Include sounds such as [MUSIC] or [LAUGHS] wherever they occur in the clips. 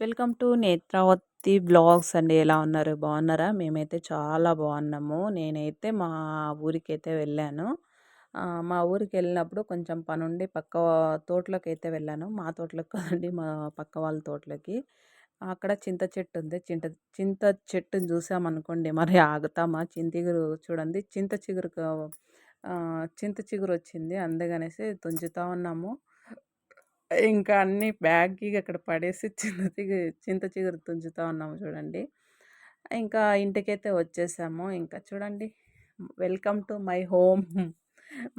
Welcome to Netravati blogs అండి. ఎలా ఉన్నారు? బాగున్నారా? మేమైతే చాలా బాగున్నాము. నేనైతే మా ఊరికైతే వెళ్ళాను. మా ఊరికి వెళ్ళినప్పుడు కొంచెం పని ఉండి పక్క తోటలోకి అయితే వెళ్ళాను. మా తోటలోకి కాదండి మా పక్క వాళ్ళ తోటలోకి. అక్కడ చింత చెట్టు ఉంది. చింత చింత చెట్టుని చూసామనుకోండి మరి ఆగుతామా? చింతిగురు చూడండి. చింత చిగురు చింత చిగురు వచ్చింది. అందుకనేసి తుంచుతా ఉన్నాము. ఇంకా అన్నీ బ్యాగ్‌కి అక్కడ పడేసి చింత చిగురు చింత చిగురు తుంచుతూ ఉన్నాము చూడండి. ఇంకా ఇంటికైతే వచ్చేసాము. ఇంకా చూడండి వెల్కమ్ టు మై హోమ్.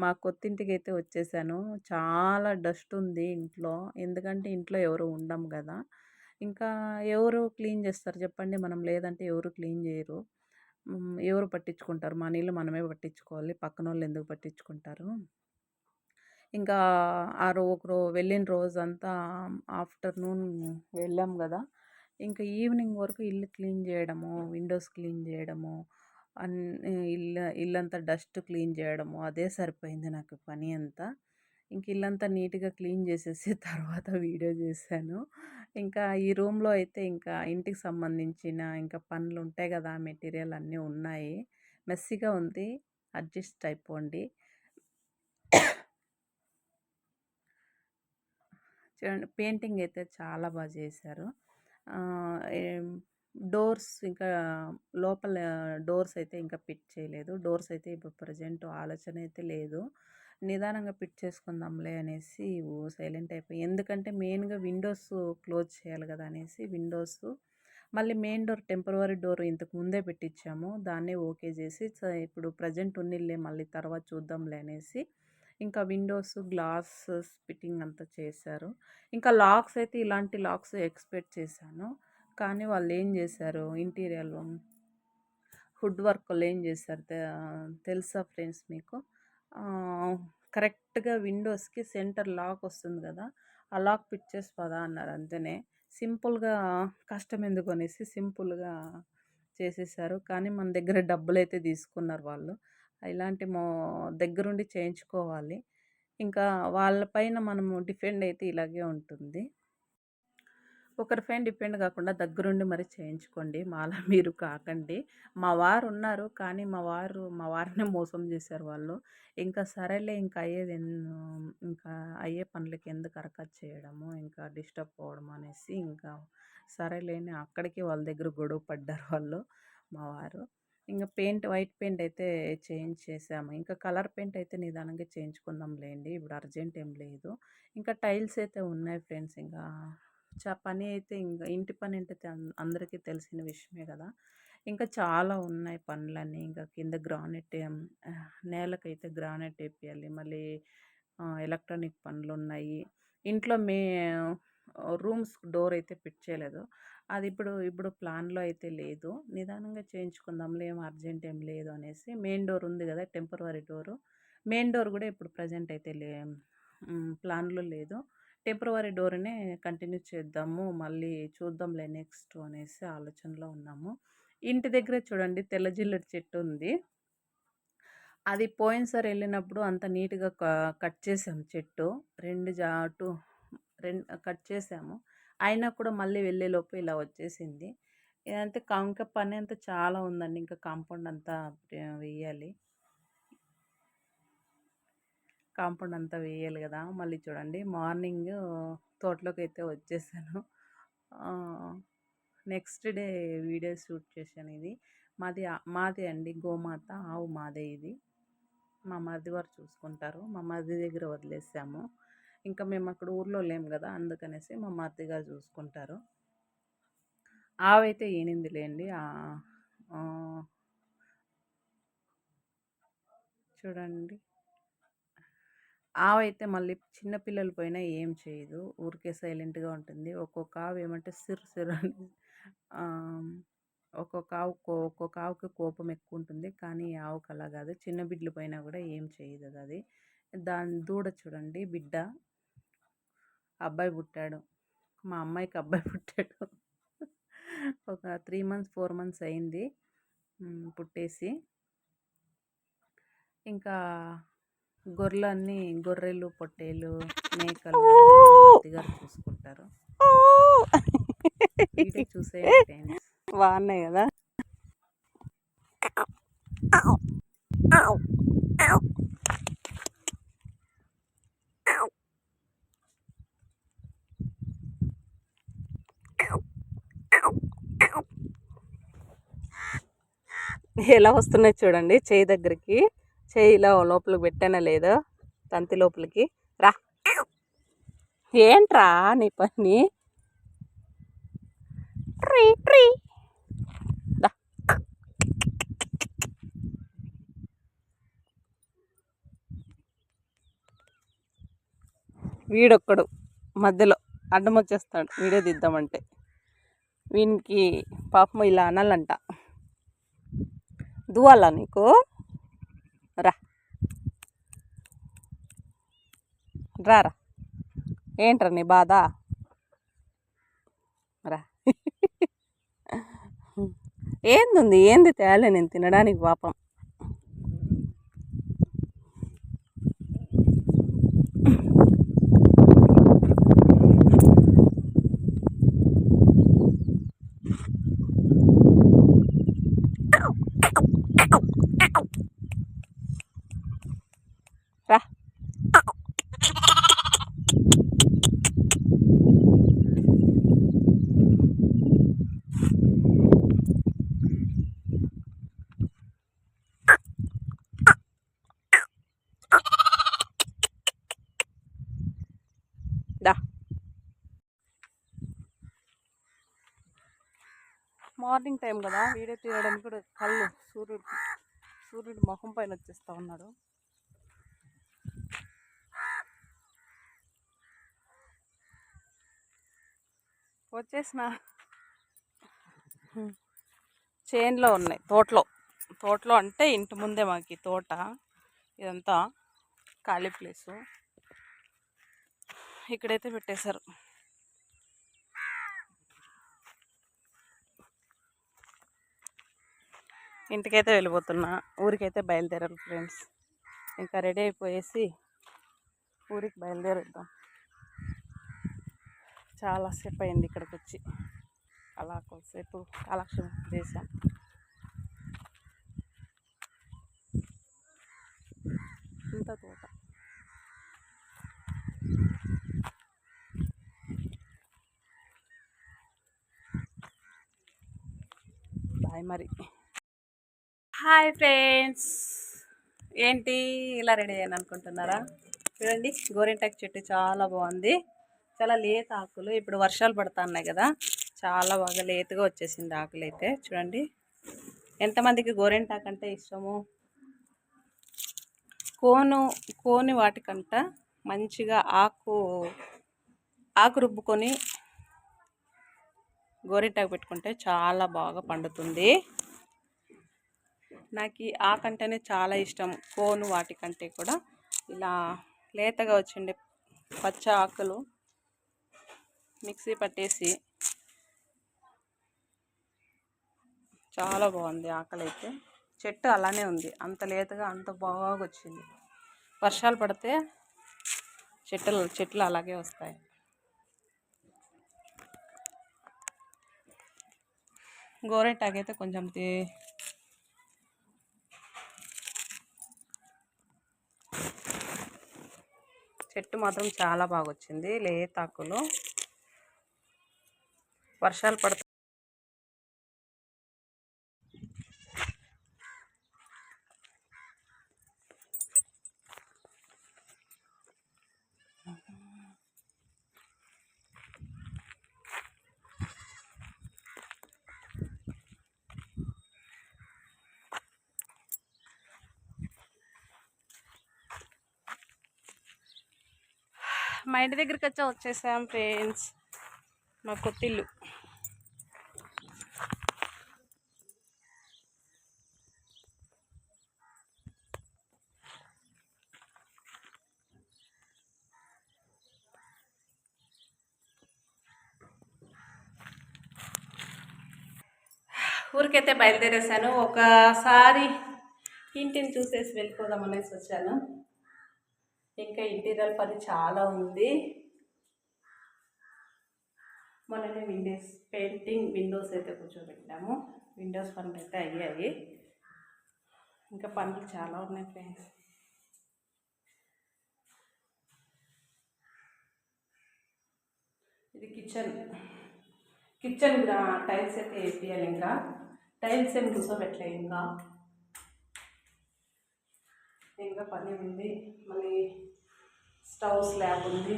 మా కొత్తింటికైతే వచ్చేసాను. చాలా డస్ట్ ఉంది ఇంట్లో. ఎందుకంటే ఇంట్లో ఎవరు ఉండం కదా ఇంకా ఎవరు క్లీన్ చేస్తారు చెప్పండి? మనం లేదంటే ఎవరు క్లీన్ చేయరు. ఎవరు పట్టించుకుంటారు? మన ఇల్లు మనమే పట్టించుకోవాలి. పక్కన వాళ్ళు ఎందుకు పట్టించుకుంటారు? ఇంకా ఆ రో ఒక రో వెళ్ళిన రోజంతా ఆఫ్టర్‌నూన్ వెళ్ళాం కదా ఇంకా ఈవినింగ్ వరకు ఇల్లు క్లీన్ చేయడము, విండోస్ క్లీన్ చేయడము, అన్ని ఇల్లు ఇల్లంతా డస్ట్ క్లీన్ చేయడము అదే సరిపోయింది నాకు పని అంతా. ఇంక ఇల్లంతా నీట్‌గా క్లీన్ చేసేసి [LAUGHS] తర్వాత వీడియో చేశాను. ఇంకా ఈ రూమ్‌లో అయితే ఇంకా ఇంటికి సంబంధించిన ఇంకా పనులు ఉంటాయి కదా మెటీరియల్ అన్నీ ఉన్నాయి. మెస్సీగా ఉంది. అడ్జస్ట్ అయిపోండి. చూడండి పెయింటింగ్ అయితే చాలా బాగా చేశారు. డోర్స్ ఇంకా లోపల డోర్స్ అయితే ఇంకా పిట్ చేయలేదు. డోర్స్ అయితే ఇప్పుడు ప్రజెంట్ ఆలోచన అయితే లేదు. నిదానంగా పిట్ చేసుకుందాంలే అనేసి సైలెంట్ అయిపోయి ఎందుకంటే మెయిన్గా విండోస్ క్లోజ్ చేయాలి కదా అనేసి విండోస్ మళ్ళీ మెయిన్ డోర్ టెంపరవరీ డోర్ ఇంతకు ముందే పెట్టించాము దాన్నే ఓకే చేసి ఇప్పుడు ప్రజెంట్ ఉన్నిల్లే మళ్ళీ తర్వాత చూద్దాంలే అనేసి ఇంకా విండోస్ గ్లాస్ ఫిట్టింగ్ అంతా చేశారు. ఇంకా లాక్స్ అయితే ఇలాంటి లాక్స్ ఎక్స్పెక్ట్ చేశాను. కానీ వాళ్ళు ఏం చేశారు? ఇంటీరియర్ ఫుడ్ వర్క్లో ఏం చేశారు? తెలుసా ఫ్రెండ్స్ మీకు? కరెక్ట్గా విండోస్కి సెంటర్ లాక్ వస్తుంది కదా ఆ లాక్ ఫిట్ చేసి పదా అన్నారు. అంతేనే. సింపుల్గా కష్టం ఎందుకు అనేసి సింపుల్గా చేసేసారు. కానీ మన దగ్గర డబ్బులు అయితే తీసుకున్నారు వాళ్ళు. ఇలాంటి మో దగ్గరుండి చేయించుకోవాలి. ఇంకా వాళ్ళపైన మనము డిపెండ్ అయితే ఇలాగే ఉంటుంది. ఒకరిపైన డిపెండ్ కాకుండా దగ్గరుండి మరి చేయించుకోండి. మాలా [LAUGHS] మీరు కాకండి. మా వారు ఉన్నారు కానీ మా వారు మా వారినే మోసం చేశారు వాళ్ళు. ఇంకా సరేలే ఇంకా అయ్యేది ఇంకా అయ్యే పనులకి ఎందుకు అరకట్ చేయడము ఇంకా డిస్టర్బ్ అవ్వడం అనేసి ఇంకా సరేలేని అక్కడికి వాళ్ళ దగ్గర గొడవ పడ్డారు వాళ్ళు మా వారు. ఇంకా పెయింట్ వైట్ పెయింట్ అయితే చేంజ్ చేసాము. ఇంకా కలర్ పెయింట్ అయితే నిదానంగా చేయించుకుందాం లేండి ఇప్పుడు అర్జెంట్ ఏం లేదు. ఇంకా టైల్స్ అయితే ఉన్నాయి ఫ్రెండ్స్ ఇంకా. చ పని అయితే ఇంకా ఇంటి పని అంటే అందరికీ తెలిసిన విషయమే కదా. ఇంకా చాలా ఉన్నాయి పనులన్నీ. ఇంకా కింద గ్రానైట్ నేలకైతే గ్రానైట్ వేపియాలి. మళ్ళీ ఎలక్ట్రానిక్ పనులు ఉన్నాయి ఇంట్లో మే రూమ్స్ డోర్ అయితే ఫిట్ చేయలేదు. అది ఇప్పుడు ఇప్పుడు ప్లాన్లో అయితే లేదు. నిదానంగా చేయించుకుందాంలే ఏం అర్జెంట్ ఏం లేదు అనేసి మెయిన్ డోర్ ఉంది కదా టెంపరవరీ డోరు. మెయిన్ డోర్ కూడా ఇప్పుడు ప్రజెంట్ అయితే లే ప్లాన్లో లేదు. టెంపరవరీ డోర్నే కంటిన్యూ చేద్దాము మళ్ళీ చూద్దాంలే నెక్స్ట్ అనేసి ఆలోచనలో ఉన్నాము. ఇంటి దగ్గరే చూడండి తెల్ల జిల్లెడు చెట్టు ఉంది. అది పోయినసారి వెళ్ళినప్పుడు అంత నీట్గా కట్ చేసాం చెట్టు. రెండు జాటు రెండు కట్ చేసాము. అయినా కూడా మళ్ళీ వెళ్ళేలోపు ఇలా వచ్చేసింది. ఇదంతా ఇంకా పని అంతా చాలా ఉందండి. ఇంకా కాంపౌండ్ అంతా వేయాలి కాంపౌండ్ అంతా వేయాలి కదా. మళ్ళీ చూడండి. మార్నింగ్ తోటలోకి అయితే వచ్చేసాను నెక్స్ట్ డే వీడియో షూట్ చేశాను ఇది. మాది మాదే అండి. గోమాత. ఆవు మాదే ఇది. మా మరిది వారు చూసుకుంటారు. మా మరిది దగ్గర వదిలేసాము. ఇంకా మేము అక్కడ ఊర్లో లేము కదా అందుకనేసి మా మరిది గారు చూసుకుంటారు. ఆవైతే లేండి చూడండి. ఆవైతే మళ్ళీ చిన్నపిల్లలు పోయినా ఏం చేయదు ఊరికే సైలెంట్గా ఉంటుంది. ఒక్కొక్క ఆవు ఏమంటే సిర్ సిర్ అని ఒక్కొక్క ఆవు ఒక్కొక్క ఆవుకి కోపం ఎక్కువ ఉంటుంది కానీ ఈ ఆవుకి అలా కాదు. చిన్న బిడ్డలు పోయినా కూడా ఏం చేయదు అది. దాని దూడ చూడండి బిడ్డ. అబ్బాయి పుట్టాడు. మా అమ్మాయికి అబ్బాయి పుట్టాడు. ఒక త్రీ మంత్స్ ఫోర్ మంత్స్ అయింది. పుట్టేసి. ఇంకా గొర్రెలన్నీ గొర్రెలు పొట్టేలు మేకలు గారు చూసుకుంటారు. ఫ్రెండ్స్. బాగున్నాయి కదా? ఎలా వస్తున్నాయి చూడండి. చేయి దగ్గరికి. చేయి ఇలా లోపలికి పెట్టానా లేదో? తంతి లోపలికి. రా. ఏంట్రా నీ పని? Tree tree. వీడొక్కడు. మధ్యలో అడ్డం వచ్చేస్తాడు. వీడియో తీద్దామంటే వీనికి పాపం ఇలా అనాలంట. దువ్వాలా నీకు? రా. రారా. ఏంట్రా నీ బాధ? రా. [LAUGHS] ఏంది ఏంది తేలే నేను తినడానికి పాపం రా దా మార్నింగ్ టైం కదా వీడియో తీయడానికి కూడా కళ్ళు సూర్యుడు సూర్యుడు ముఖం పైన వచ్చేస్తా ఉన్నాడు. వచ్చేసిన. చేన్లో ఉన్నాయి తోటలో. తోటలో అంటే ఇంటి ముందే మాకు తోట ఇదంతా ఖాళీ ప్లేసు. ఇక్కడైతే పెట్టేశారు. ఇంటికైతే వెళ్ళిపోతున్నా. ఊరికైతే బయలుదేరాలి ఫ్రెండ్స్. ఇంకా రెడీ అయిపోయేసి ఊరికి బయలుదేరుద్దాం. చాలాసేపు అయింది ఇక్కడికి వచ్చి అలా కొద్దిసేపు కాలక్షేపం చేశాం. ఇంత తోట. బాయ్ మరి. Hi friends. ఏంటి ఇలా రెడీ అయ్యాను అనుకుంటున్నారా? చూడండి గోరింటాకు చెట్టు చాలా బాగుంది. చాలా లేత ఆకులు. ఇప్పుడు వర్షాలు పడుతున్నాయి కదా. చాలా బాగా లేతగా వచ్చేసింది ఆకులు అయితే చూడండి ఎంతమందికి గోరింటాకు అంటే ఇష్టము? కోను కోని వాటికంట మంచిగా ఆకు ఆకు రుబ్బుకొని గోరింటాకు పెట్టుకుంటే చాలా బాగా పండుతుంది. నాకు ఈ ఆకంటేనే చాలా ఇష్టం. కోను వాటికంటే కూడా. ఇలా లేతగా వచ్చిండే పచ్చ ఆకులు మిక్సీ పట్టేసి చాలా బాగుంది ఆకలి అయితే చెట్టు అలానే ఉంది. అంత లేతగా అంత బాగా వచ్చింది. వర్షాలు పడితే చెట్లు చెట్లు అలాగే వస్తాయి. గోరెంటాకు అయితే కొంచెం చెట్టు మాత్రం చాలా బాగా వచ్చింది లేతాకులు వర్షాలు పడుతు మా ఇంటి దగ్గరికి వచ్చా వచ్చేసాం ఫ్రెండ్స్. మా కొత్తిల్లు. ఊరికైతే బయలుదేరేసాను. ఒకసారి ఇంటిని చూసేసి వెళ్ళిపోదాం అనేసి వచ్చాను. ఇంకా ఇంటీరియర్ పని చాలా ఉంది. మొన్ననే విండోస్ పెయింటింగ్ విండోస్ అయితే కూర్చోబెట్టాము. విండోస్ పనులు అయితే అయ్యాయి. ఇంకా పనులు చాలా ఉన్నాయి ఫ్రెండ్స్. ఇది కిచెన్. కిచెన్ టైల్స్ అయితే వేపియాలి ఇంకా. టైల్స్ ఏం కూర్చోబెట్టలేదు ఇంకా. ఇంకా పని ఉంది. మళ్ళీ స్టవ్ స్లాబ్ ఉంది.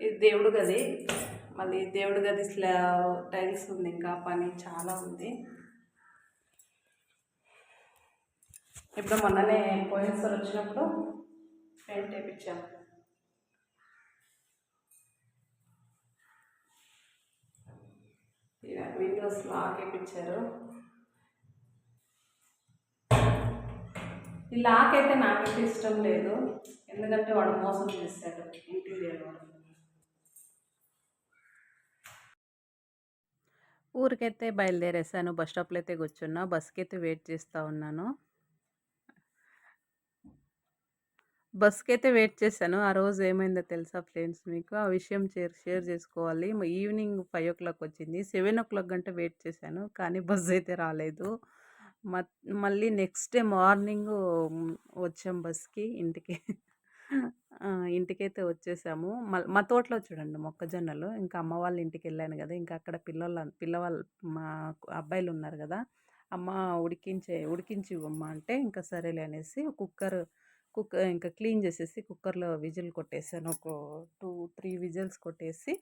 ఇది దేవుడు గది. మళ్ళీ దేవుడు గది స్లా టైల్స్ ఉంది ఇంకా పని చాలా ఉంది. ఇప్పుడు మొన్ననే పోయినసారి వచ్చినప్పుడు పెయింట్ వేయించాము విండోస్ లాక్ వేయించారు ఈ లాక్ అయితే నాకైతే ఇష్టం లేదు. ఎందుకంటే వాడు మోసం చేస్తాడు ఇంటీరియర్ వాడు. ఊరికైతే బయలుదేరేసాను బస్ స్టాప్లో అయితే కూర్చున్నా బస్కి అయితే వెయిట్ చేస్తూ ఉన్నాను. బస్కి అయితే వెయిట్ చేశాను. ఆ రోజు ఏమైందో తెలుసా ఫ్రెండ్స్ మీకు? ఆ విషయం షేర్ షేర్ చేసుకోవాలి. ఈవినింగ్ ఫైవ్ ఓ క్లాక్ వచ్చింది. సెవెన్ ఓ క్లాక్ గంట వెయిట్ చేశాను కానీ బస్ అయితే రాలేదు. మళ్ళీ నెక్స్ట్ డే మార్నింగ్ వచ్చాం బస్కి ఇంటికి. ఇంటికైతే వచ్చేసాము. మ- మా తోటలో చూడండి మొక్కజొన్నలు. ఇంకా అమ్మ వాళ్ళ ఇంటికి వెళ్ళాను కదా! ఇంకా అక్కడ పిల్లల పిల్లవాళ్ళు మా అబ్బాయిలు ఉన్నారు కదా! అమ్మ ఉడికించే ఉడికించి ఇవ్వమ్మ అంటే ఇంకా సరేలే అనేసి కుక్కర్ కుక్కర్ ఇంకా క్లీన్ చేసేసి కుక్కర్లో విజిల్ కొట్టేసాను. ఒక టూ త్రీ విజిల్స్ కొట్టేసి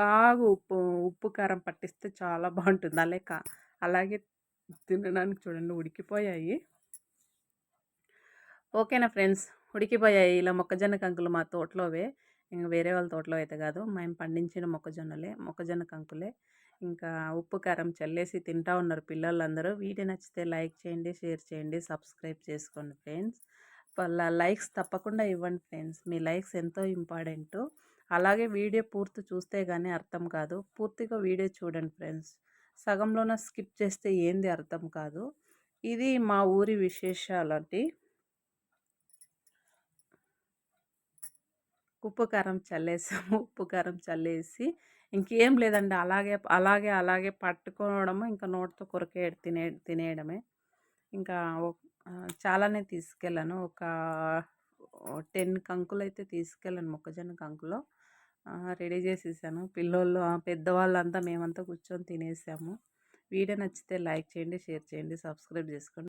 బాగా ఉప్పు ఉప్పు కారం పట్టిస్తే చాలా బాగుంటుంది. అలాగే అలాగే తినడానికి చూడండి ఉడికిపోయాయి. ఓకేనా ఫ్రెండ్స్ ఉడికిపోయాయి. ఇలా మొక్కజొన్న కంకులు మా తోటలోవే. ఇంకా వేరే వాళ్ళ తోటలో అయితే కాదు. మేము పండించిన మొక్కజొన్నలే మొక్కజొన్న కంకులే. ఇంకా ఉప్పు కారం చల్లేసి తింటా ఉన్నారు పిల్లలందరూ. వీడియో నచ్చితే లైక్ చేయండి షేర్ చేయండి సబ్స్క్రైబ్ చేసుకోండి ఫ్రెండ్స్. వాళ్ళ లైక్స్ తప్పకుండా ఇవ్వండి ఫ్రెండ్స్. మీ లైక్స్ ఎంతో ఇంపార్టెంట్. అలాగే వీడియో పూర్తి చూస్తే కానీ అర్థం కాదు. పూర్తిగా వీడియో చూడండి ఫ్రెండ్స్. సగంలోనే స్కిప్ చేస్తే ఏంది అర్థం కాదు. ఇది మా ఊరి విశేషాలంటి ఉప్పు కారం చల్లేసాము. ఉప్పు కారం చల్లేసి ఇంకేం లేదండి. అలాగే అలాగే అలాగే పట్టుకోవడము ఇంకా నోటితో కొరికే తినే తినేయడమే. ఇంకా చాలానే తీసుకెళ్ళాను. ఒక టెన్ కంకులు అయితే తీసుకెళ్ళాను మొక్కజొన్న కంకులో. రెడీ చేసేసాను. పిల్లోళ్ళు పెద్దవాళ్ళంతా మేమంతా కూర్చొని తినేసాము. వీడియో నచ్చితే లైక్ చేయండి షేర్ చేయండి సబ్స్క్రైబ్ చేసుకోండి.